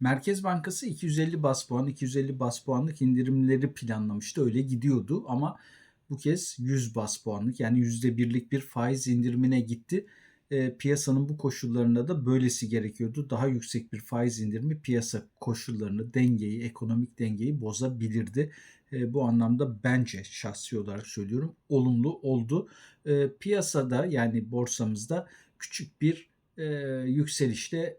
Merkez Bankası 250 bas puan, 250 bas puanlık indirimleri planlamıştı. Öyle gidiyordu ama bu kez 100 bas puanlık yani %1'lik bir faiz indirimine gitti. E, piyasanın bu koşullarında da böylesi gerekiyordu. Daha yüksek bir faiz indirimi piyasa koşullarını, dengeyi, ekonomik dengeyi bozabilirdi. E, bu anlamda bence şahsi olarak söylüyorum olumlu oldu. E, piyasada yani borsamızda küçük bir e, yükselişte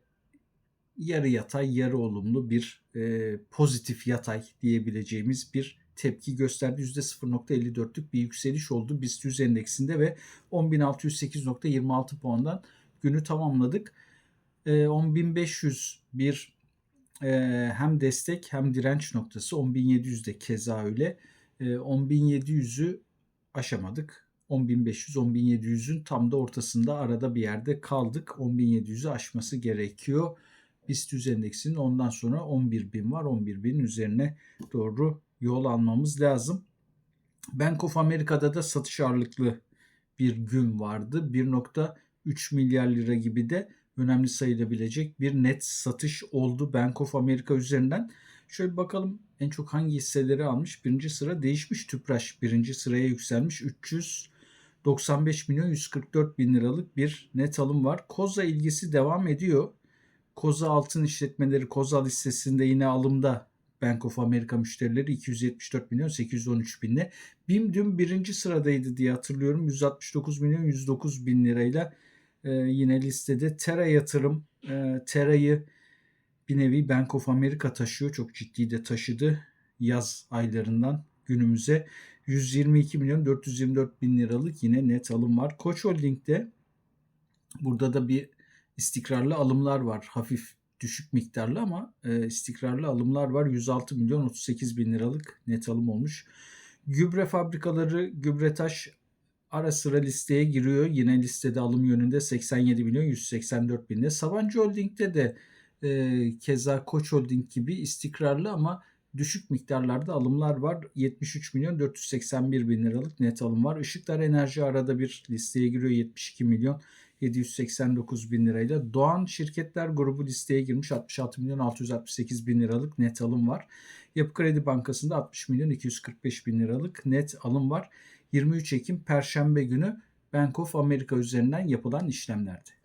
yarı yatay yarı olumlu bir e, pozitif yatay diyebileceğimiz bir tepki gösterdi. %0.54'lük bir yükseliş oldu BIST 100 endeksinde ve 10.608.26 puandan günü tamamladık. E, 10.500 bir e, hem destek hem direnç noktası 10.700 de keza öyle. E, 10.700'ü aşamadık. 10.500-10.700'ün tam da ortasında arada bir yerde kaldık. 10.700'ü aşması gerekiyor. BIST 100 endeksinin ondan sonra 11.000 var. 11.000'in üzerine doğru yol almamız lazım. Bank of America'da da satış ağırlıklı bir gün vardı. 1.3 milyar lira gibi de önemli sayılabilecek bir net satış oldu Bank of America üzerinden. Şöyle bakalım en çok hangi hisseleri almış. Birinci sıra değişmiş Tüpraş. Birinci sıraya yükselmiş 395 milyon 144 bin liralık bir net alım var. Koza ilgisi devam ediyor. Koza altın işletmeleri Koza listesinde yine alımda Bank of America müşterileri 274 milyon 813 binle. BİM dün birinci sıradaydı diye hatırlıyorum. 169 milyon 109 bin lirayla e, yine listede. Tera yatırım e, Tera'yı bir nevi Bank of America taşıyor. Çok ciddi de taşıdı yaz aylarından günümüze. 122 milyon 424 bin liralık yine net alım var. Koç Holding'de burada da bir istikrarlı alımlar var. Hafif düşük miktarlı ama e, istikrarlı alımlar var. 106 milyon 38 bin liralık net alım olmuş. Gübre fabrikaları Gübretaş ara sıra listeye giriyor. Yine listede alım yönünde 87 milyon 184 binde. Sabancı Holding'de de e, keza Koç Holding gibi istikrarlı ama düşük miktarlarda alımlar var. 73 milyon 481 bin liralık net alım var. Işıklar Enerji arada bir listeye giriyor 72 milyon 789 bin lirayla. Doğan Şirketler Grubu listeye girmiş 66 milyon 668 bin liralık net alım var. Yapı Kredi Bankası'nda 60 milyon 245 bin liralık net alım var. 23 Ekim Perşembe günü Bank of America üzerinden yapılan işlemlerdi.